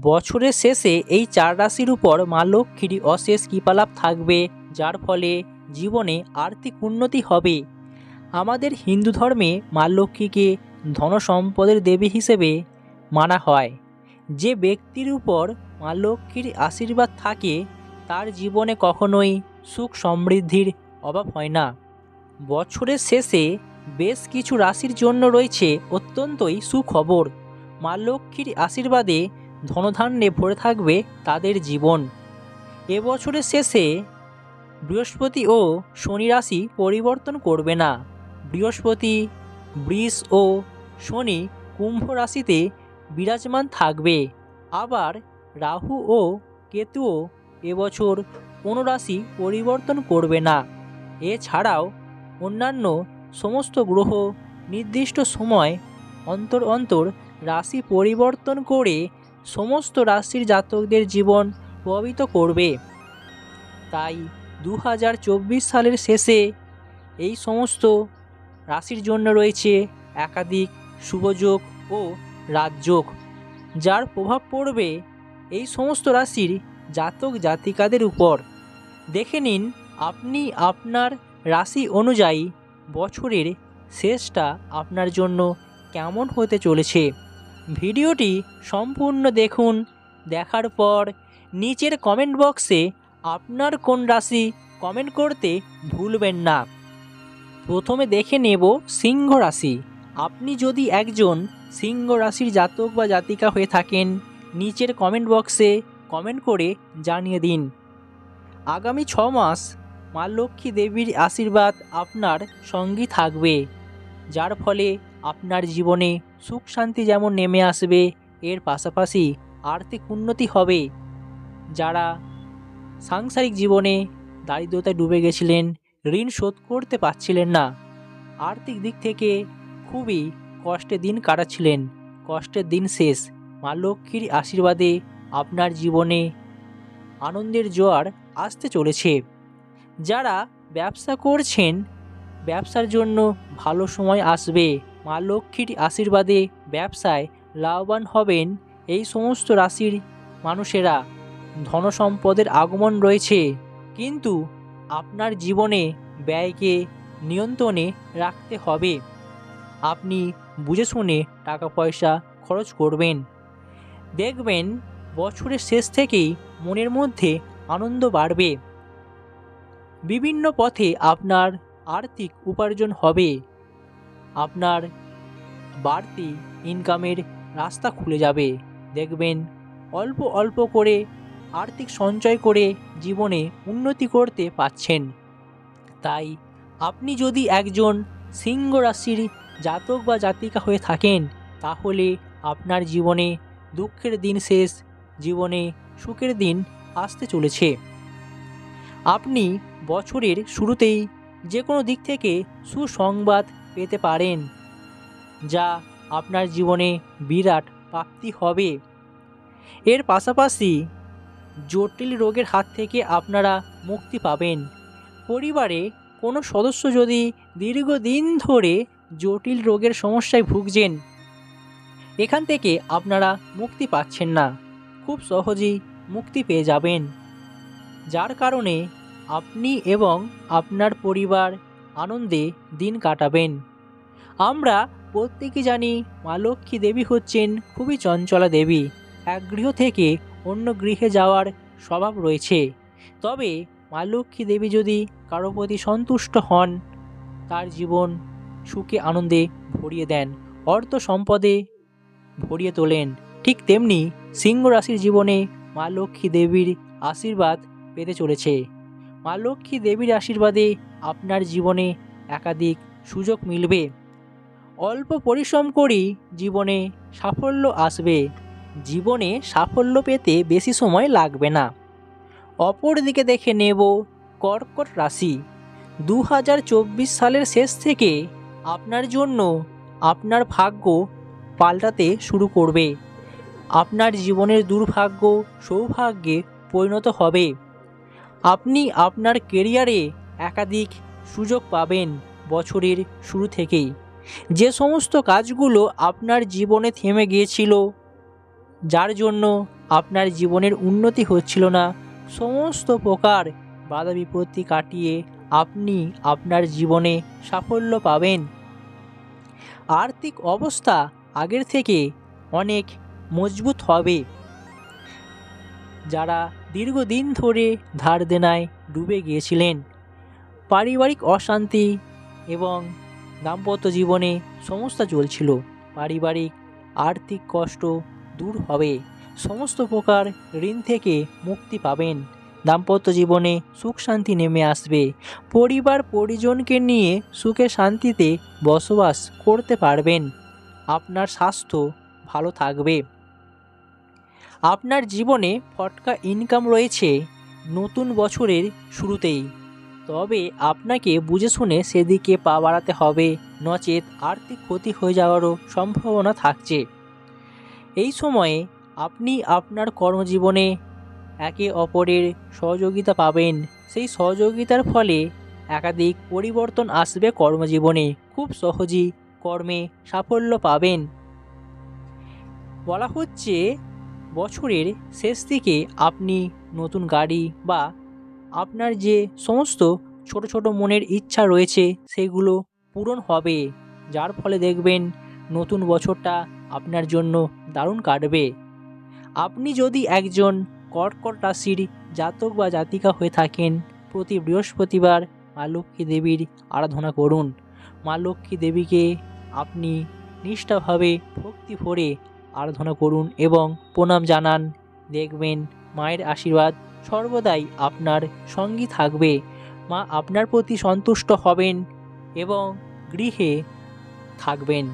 বছরের শেষে এই চার রাশির উপর মা লক্ষ্মীর অশেষ কৃপালাভ থাকবে, যার ফলে জীবনে আর্থিক উন্নতি হবে। আমাদের হিন্দু ধর্মে মা লক্ষ্মীকে ধন সম্পদের দেবী হিসেবে মানা হয়। যে ব্যক্তির উপর মা লক্ষ্মীর আশীর্বাদ থাকে, তার জীবনে কখনোই সুখ সমৃদ্ধির অভাব হয় না। বছরের শেষে বেশ কিছু রাশির জন্য রয়েছে অত্যন্তই সুখবর। মা লক্ষ্মীর আশীর্বাদে ধনধান্যে ভরে থাকবে তাদের জীবন। এবছরের শেষে বৃহস্পতি ও শনি রাশি পরিবর্তন করবে না। বৃহস্পতি, বৃষ ও শনি কুম্ভ রাশিতে বিরাজমান থাকবে। আবার রাহু ও কেতুও এবছর কোনো রাশি পরিবর্তন করবে না। এছাড়াও অন্যান্য সমস্ত গ্রহ নির্দিষ্ট সময় অন্তর অন্তর রাশি পরিবর্তন করে সমস্ত রাশির জাতকদের জীবন প্রভাবিত করবে। তাই দু হাজার চব্বিশ সালের শেষে এই সমস্ত রাশির জন্য রয়েছে একাধিক শুভযোগ ও রাজযোগ, যার প্রভাব পড়বে এই সমস্ত রাশির জাতক জাতিকাদের উপর। দেখে নিন, আপনি আপনার রাশি অনুযায়ী বছরের শেষটা আপনার জন্য কেমন হতে চলেছে। ভিডিওটি সম্পূর্ণ দেখুন। দেখার পর নিচের কমেন্ট বক্সে আপনার কোন রাশি কমেন্ট করতে ভুলবেন না। প্রথমে দেখে নেব সিংহ রাশি। আপনি যদি একজন সিংহ রাশির জাতক বা জাতিকা হয়ে থাকেন, নিচের কমেন্ট বক্সে কমেন্ট করে জানিয়ে দিন। আগামী ছ মাস মা লক্ষ্মী দেবীর আশীর্বাদ আপনার সঙ্গী থাকবে, যার ফলে আপনার জীবনে সুখ শান্তি যেমন নেমে আসবে, এর পাশাপাশি আর্থিক উন্নতি হবে। যারা সাংসারিক জীবনে দারিদ্রতায় ডুবে গেছিলেন, ঋণ শোধ করতে পারছিলেন না। আর্থিক দিক থেকে খুবই কষ্টে দিন কাটাচ্ছিলেন। কষ্টের দিন শেষ। মা লক্ষ্মীর আশীর্বাদে আপনার জীবনে আনন্দের জোয়ার আসতে চলেছে। যারা ব্যবসা করছেন, ব্যবসার জন্য ভালো সময় আসবে। মা লক্ষ্মীর আশীর্বাদে ব্যবসায় লাভবান হবেন এই সমস্ত রাশির মানুষেরা। ধনসম্পদের আগমন রয়েছে। কিন্তু আপনার জীবনে ব্যয়কে নিয়ন্ত্রণে রাখতে হবে। আপনি বুঝে শুনে টাকা পয়সা খরচ করবেন। দেখবেন বছরের শেষ থেকেই মনের মধ্যে আনন্দ বাড়বে। বিভিন্ন পথে আপনার আর্থিক উপার্জন হবে। আপনার বাড়তি ইনকামের রাস্তা খুলে যাবে। দেখবেন, অল্প অল্প করে আর্থিক সঞ্চয় করে জীবনে উন্নতি করতে পাচ্ছেন। তাই আপনি যদি একজন সিংহ রাশির জাতক বা জাতিকা হয়ে থাকেন, তাহলে আপনার জীবনে দুঃখের দিন শেষ, জীবনে সুখের দিন আসতে চলেছে। আপনি বছরের শুরুতেই যে কোনো দিক থেকে সুসংবাদ পেতে পারেন। যা আপনার জীবনে বিরাট প্রাপ্তি হবে। এর পাশাপাশি জটিল রোগের হাত থেকে আপনারা মুক্তি পাবেন। পরিবারে কোনো সদস্য যদি দীর্ঘদিন ধরে জটিল রোগের সমস্যায় ভুগছেন, এখান থেকে আপনারা মুক্তি পাচ্ছেন না। খুব সহজেই মুক্তি পেয়ে যাবেন। যার কারণে আপনি এবং আপনার পরিবার আনন্দে দিন কাটাবেন। আমরা প্রত্যেকে জানি মা লক্ষ্মী দেবী হচ্ছেন খুবই চঞ্চলা দেবী। এক গৃহ থেকে অন্য গৃহে যাওয়ার স্বভাব রয়েছে। তবে মা লক্ষ্মী দেবী যদি কারও প্রতি সন্তুষ্ট হন, তার জীবন সুখে আনন্দে ভরিয়ে দেন, অর্থ সম্পদে ভরিয়ে তোলেন। ঠিক তেমনি সিংহ রাশির জীবনে মা লক্ষ্মী দেবীর আশীর্বাদ পেতে চলেছে। মা লক্ষ্মী দেবীর আশীর্বাদে আপনার জীবনে একাধিক সুযোগ মিলবে। অল্প পরিশ্রম করেই জীবনে সাফল্য আসবে। জীবনে সাফল্য পেতে বেশি সময় লাগবে না। অপর দিকে দেখে নেব কর্কট রাশি। দু হাজার চব্বিশ সালের শেষ থেকে আপনার জন্য আপনার ভাগ্য পাল্টাতে শুরু করবে। আপনার জীবনের দুর্ভাগ্য সৌভাগ্যে পরিণত হবে। আপনি আপনার কেরিয়ারে একাধিক সুযোগ পাবেন বছরের শুরু থেকেই। যে সমস্ত কাজগুলো আপনার জীবনে থেমে গিয়েছিল, যার জন্য আপনার জীবনের উন্নতি হচ্ছিল না, সমস্ত প্রকার বাধা বিপত্তি কাটিয়ে আপনি আপনার জীবনে সাফল্য পাবেন। আর্থিক অবস্থা আগের থেকে অনেক মজবুত হবে। যারা দীর্ঘদিন ধরে ধার দেনায় ডুবে গিয়েছিলেন পারিবারিক অশান্তি এবং দাম্পত্য জীবনে সমস্যা চলছিল। পারিবারিক আর্থিক কষ্ট দূর হবে। সমস্ত প্রকার ঋণ থেকে মুক্তি পাবেন। দাম্পত্য জীবনে সুখ শান্তি নেমে আসবে। পরিবার পরিজনকে নিয়ে সুখে শান্তিতে বসবাস করতে পারবেন। আপনার স্বাস্থ্য ভালো থাকবে। আপনার জীবনে ফটকা ইনকাম রয়েছে। নতুন বছরের শুরুতেই। তবে আপনাকে বুঝে শুনে সেদিকে পা বাড়াতে হবে। নচেত আর্থিক ক্ষতি হয়ে যাওয়ারও সম্ভাবনা থাকছে। এই সময়ে আপনি আপনার কর্মজীবনে একে অপরের সহযোগিতা পাবেন। সেই সহযোগিতার ফলে একাধিক পরিবর্তন আসবে কর্মজীবনে। খুব সহজেই কর্মে সাফল্য পাবেন। বলা হচ্ছে, বছরের শেষ দিকে আপনি নতুন গাড়ি বা আপনার যে সমস্ত ছোট ছোট মনের ইচ্ছা রয়েছে সেগুলো পূরণ হবে। যার ফলে দেখবেন নতুন বছরটা আপনার জন্য দারুণ কাটবে। আপনি যদি একজন কর্কট রাশির জাতক বা জাতিকা হয়ে থাকেন, প্রতি বৃহস্পতিবার মা লক্ষ্মী দেবীর আরাধনা করুন। মা লক্ষ্মী দেবীকে আপনি নিষ্ঠাভাবে ভক্তি ভরে আরাধনা করুন এবং প্রণাম জানান। দেখবেন মায়ের আশীর্বাদ সর্বদাই আপনার সঙ্গী থাকবে। মা আপনার প্রতি সন্তুষ্ট হবেন এবং গৃহে থাকবেন।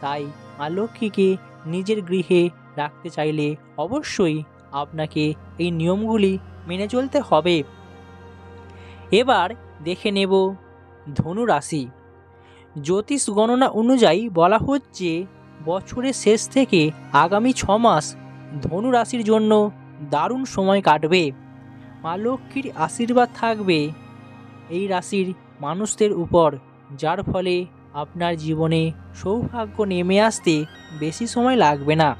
তাই মা লক্ষ্মীকে নিজের গৃহে রাখতে চাইলে অবশ্যই আপনাকে এই নিয়মগুলি মেনে চলতে হবে। এবার দেখে নেব ধনু রাশি জ্যোতিষ গণনা অনুযায়ী বলা হচ্ছে বছরের শেষ থেকে আগামী ছ মাস ধনু রাশির জন্য দারুণ সময় কাটবে। মা লক্ষ্মীর আশীর্বাদ থাকবে। এই রাশির মানুষদের উপর, যার ফলে আপনার জীবনে সৌভাগ্য নেমে আসতে বেশি সময় লাগবে না।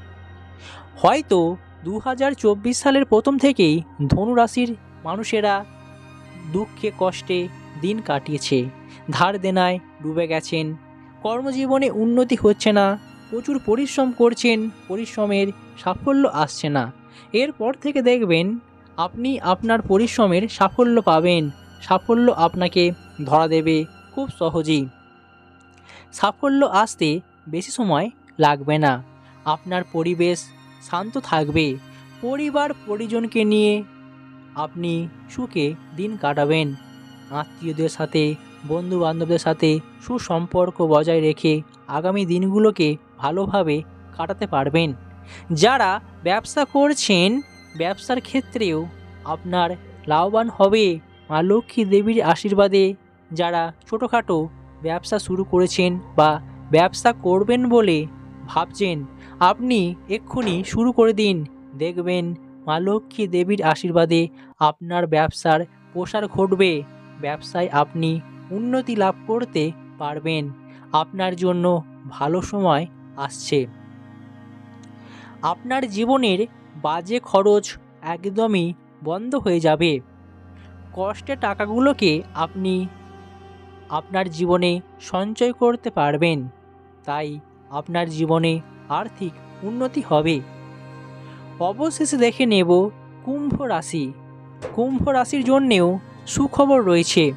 হয়তো দু হাজার চব্বিশ সালের প্রথম থেকেই ধনু রাশির মানুষেরা দুঃখে, কষ্টে দিন কাটিয়েছে। ধার দেনায় ডুবে গেছেন। কর্মজীবনে উন্নতি হচ্ছে না। প্রচুর পরিশ্রম করছেন। পরিশ্রমের সাফল্য আসছে না। এরপর থেকে দেখবেন আপনি আপনার পরিশ্রমের সাফল্য পাবেন। সাফল্য আপনাকে ধরা দেবে খুব সহজেই। সাফল্য আসতে বেশি সময় লাগবে না। আপনার পরিবেশ শান্ত থাকবে। পরিবার পরিজনকে নিয়ে আপনি সুখে দিন কাটাবেন। আত্মীয়দের সাথে বন্ধু বান্ধবদের সাথে সুসম্পর্ক বজায় রেখে আগামী দিনগুলোকে ভালোভাবে কাটাতে পারবেন। যারা ব্যবসা করছেন ব্যবসার ক্ষেত্রেও আপনার লাভবান হবে মা লক্ষ্মী দেবীর আশীর্বাদে যারা ছোটোখাটো ব্যবসা শুরু করেছেন বা ব্যবসা করবেন বলে ভাবছেন, আপনি এক্ষুনি শুরু করে দিন। দেখবেন মা লক্ষ্মী দেবীর আশীর্বাদে আপনার ব্যবসার প্রসার ঘটবে। ব্যবসায় আপনি উন্নতি লাভ করতে পারবেন। আপনার জন্য ভালো সময় আসছে। আপনার জীবনের বাজে খরচ একদমই বন্ধ হয়ে যাবে। কষ্টে টাকাগুলোকে আপনি আপনার জীবনে সঞ্চয় করতে পারবেন, তাই আপনার জীবনে আর্থিক উন্নতি হবে। অবশেষে দেখে নেব কুম্ভ রাশি। কুম্ভ রাশির জন্যেও সুখবর রয়েছে।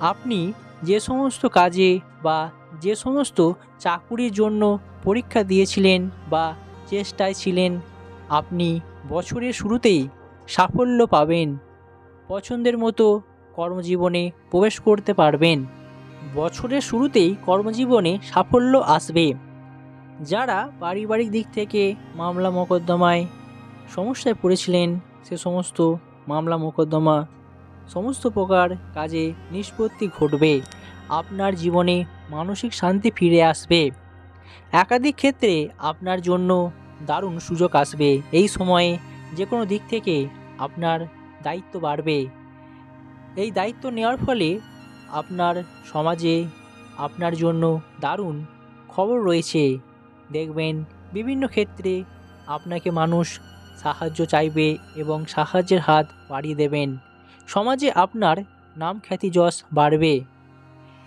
আপনি যে সমস্ত কাজে বা যে সমস্ত চাকুরির জন্য পরীক্ষা দিয়েছিলেন বা চেষ্টায় ছিলেন। আপনি বছরের শুরুতেই সাফল্য পাবেন। পছন্দের মতো কর্মজীবনে প্রবেশ করতে পারবেন। বছরের শুরুতেই কর্মজীবনে সাফল্য আসবে। যারা পারিবারিক দিক থেকে মামলা মোকদ্দমায় সমস্যায় পড়েছিলেন, সে সমস্ত মামলা মোকদ্দমা সমস্ত প্রকার কাজে নিষ্পত্তি ঘটবে। আপনার জীবনে মানসিক শান্তি ফিরে আসবে। একাধিক ক্ষেত্রে আপনার জন্য দারুণ সুযোগ আসবে। এই সময়ে যে কোনো দিক থেকে আপনার দায়িত্ব বাড়বে। এই দায়িত্ব নেওয়ার ফলে আপনার সমাজে আপনার জন্য দারুণ খবর রয়েছে। দেখবেন বিভিন্ন ক্ষেত্রে আপনাকে মানুষ সাহায্য চাইবে এবং সাহায্যের হাত বাড়িয়ে দেবেন। সমাজে আপনার নাম খ্যাতি যশ বাড়বে।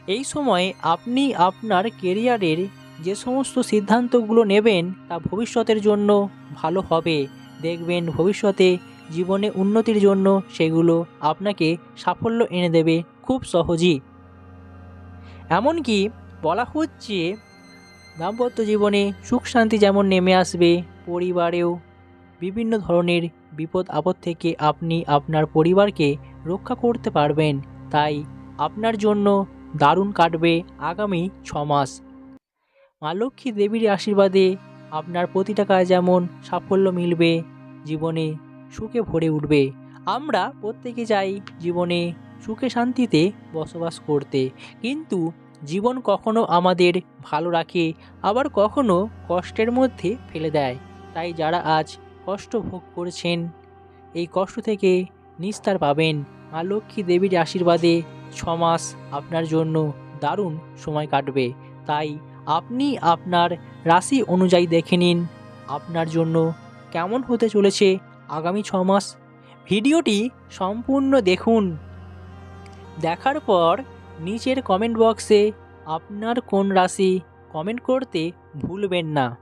এই সময় আপনি আপনার কেরিয়ারের যে সমস্ত সিদ্ধান্তগুলো নেবেন তা ভবিষ্যতের জন্য ভালো হবে। দেখবেন ভবিষ্যতে জীবনে উন্নতির জন্য সেগুলো আপনাকে সাফল্য এনে দেবে খুব সহজেই। এমনকি বলা হচ্ছে, দাম্পত্য জীবনে সুখ শান্তি যেমন নেমে আসবে, পরিবারেও বিভিন্ন ধরনের বিপদ আপদ থেকে আপনি আপনার পরিবারকে রক্ষা করতে পারবেন। তাই আপনার জন্য দারুণ কাটবে আগামী ছ মাস মা লক্ষ্মী দেবীর আশীর্বাদে আপনার প্রতিটা কাজ যেমন সাফল্য মিলবে, জীবনে সুখে ভরে উঠবে। আমরা প্রত্যেকে চাই জীবনে সুখে শান্তিতে বসবাস করতে। কিন্তু জীবন কখনো আমাদের ভালো রাখে, আবার কখনো কষ্টের মধ্যে ফেলে দেয়। তাই যারা আজ কষ্ট ভোগ করছেন, এই কষ্ট থেকে নিস্তার পাবেন। মা লক্ষ্মী দেবীর আশীর্বাদে ছমাস আপনার জন্য দারুণ সময় কাটবে। তাই আপনি আপনার রাশি অনুযায়ী দেখে নিন। আপনার জন্য কেমন হতে চলেছে আগামী ছ মাস? ভিডিওটি সম্পূর্ণ দেখুন। দেখার পর নিচের কমেন্ট বক্সে আপনার কোন রাশি কমেন্ট করতে ভুলবেন না।